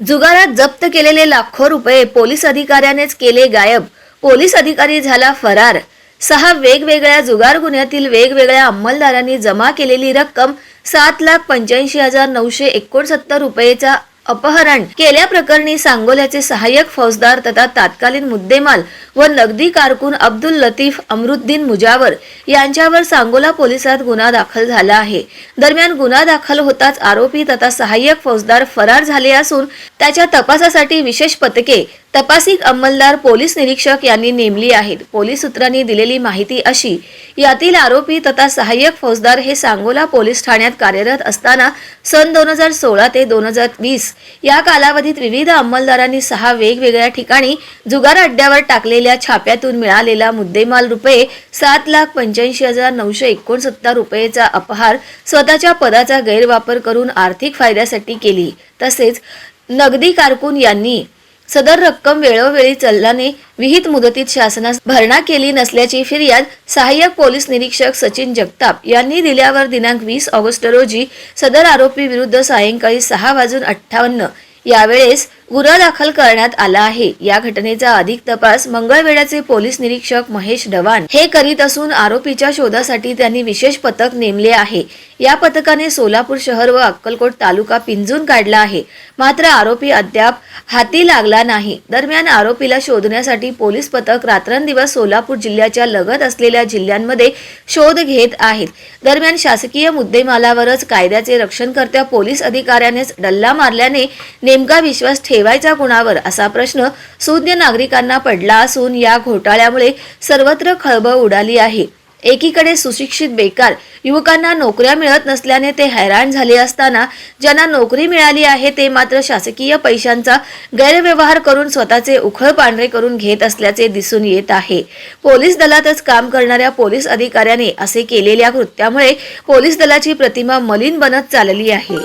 जुगारात जप्त केलेले लाखो रुपये पोलीस अधिकाऱ्यानेच केले गायब. पोलीस अधिकारी झाला फरार. सहा वेगवेगळ्या जुगार गुन्ह्यातील वेगवेगळ्या अंमलदारांनी जमा केलेली रक्कम सात लाख पंच्याऐंशी हजार नऊशे एकोणसत्तर रुपयेचा अपहरण केल्याप्रकरणी सांगोल्याचे सहाय्यक फौजदार तथा तात्कालीन मुद्देमाल व नगदी कारकून अब्दुल लतीफ अमरुद्दीन मुजावर यांच्यावर सांगोला पोलिसात गुन्हा दाखल झाला आहे. दरम्यान गुन्हा दाखल होताच आरोपी तथा सहाय्यक फौजदार फरार झाले असून त्याच्या तपासासाठी विशेष पथके तपासिक अंमलदार पोलीस निरीक्षक यांनी नेमली आहेत. पोलीस सूत्रांनी दिलेली माहिती अशी यातील आरोपी तथा सहाय्यक फौजदार हे सांगोला पोलीस ठाण्यात कार्यरत असताना सन दोन हजार सोळा ते दोन हजार वीस या कालावधीत विविध अंमलदारांनी सहा वेगवेगळ्या ठिकाणी जुगार अड्ड्यावर केलेल्या छाप्यातून मिळालेला मुद्देमाल रुपये सात लाख पंच्याऐंशी हजार नऊशे एकोणसत्तर रुपयेचा अपहार स्वतःच्या पदाचा गैरवापर करून आर्थिक फायद्यासाठी केली. तसेच नगदी कारकून यांनी सदर रक्कम वेळोवेळी चलनाने विहित मुदतीत शासनास भरणा केली नसल्याची फिर्याद सहाय्यक पोलीस निरीक्षक सचिन जगताप यांनी दिल्यावर दिनांक वीस ऑगस्ट रोजी सदर आरोपी विरुद्ध सायंकाळी सहा वाजून अठ्ठावन्न यावेळेस गुन्हा दाखल करण्यात आला आहे. या घटनेचा अधिक तपास मंगळवेढ्याचे पोलीस निरीक्षक महेश ढवाण हे करीत असून आरोपीच्या शोधासाठी त्यांनी विशेष पथक नेमले आहे. या पथकाने सोलापूर शहर व अक्कलकोट तालुका पिंजून काढला आहे. मात्र आरोपी अद्याप हाती लागला नाही. दरम्यान आरोपीला शोधण्यासाठी पोलीस पथक रात्रंदिवस सोलापूर जिल्ह्याच्या लगत असलेल्या जिल्ह्यांमध्ये शोध घेत आहेत. दरम्यान शासकीय मुद्देमालावरच कायद्याचे रक्षणकर्त्या पोलीस अधिकाऱ्यानेच डल्ला मारल्याने नेमका विश्वास ठेवायचा कुणावर असा प्रश्न सुज्ञ नागरिकांना पडला असून या घोटाळ्यामुळे सर्वत्र खळबळ उडाली आहे. एकीकडे सुशिक्षित बेकार युवकांना नोकऱ्या मिळत नसल्याने ते हैराण झाले असताना ज्यांना नोकरी मिळाली आहे ते मात्र शासकीय पैशांचा गैरव्यवहार करून स्वतःचे उखळ पांढरे करून घेत असल्याचे दिसून येत आहे. पोलीस दलातच काम करणाऱ्या पोलीस अधिकाऱ्याने असे केलेल्या कृत्यामुळे पोलीस दलाची प्रतिमा मलिन बनत चालली आहे.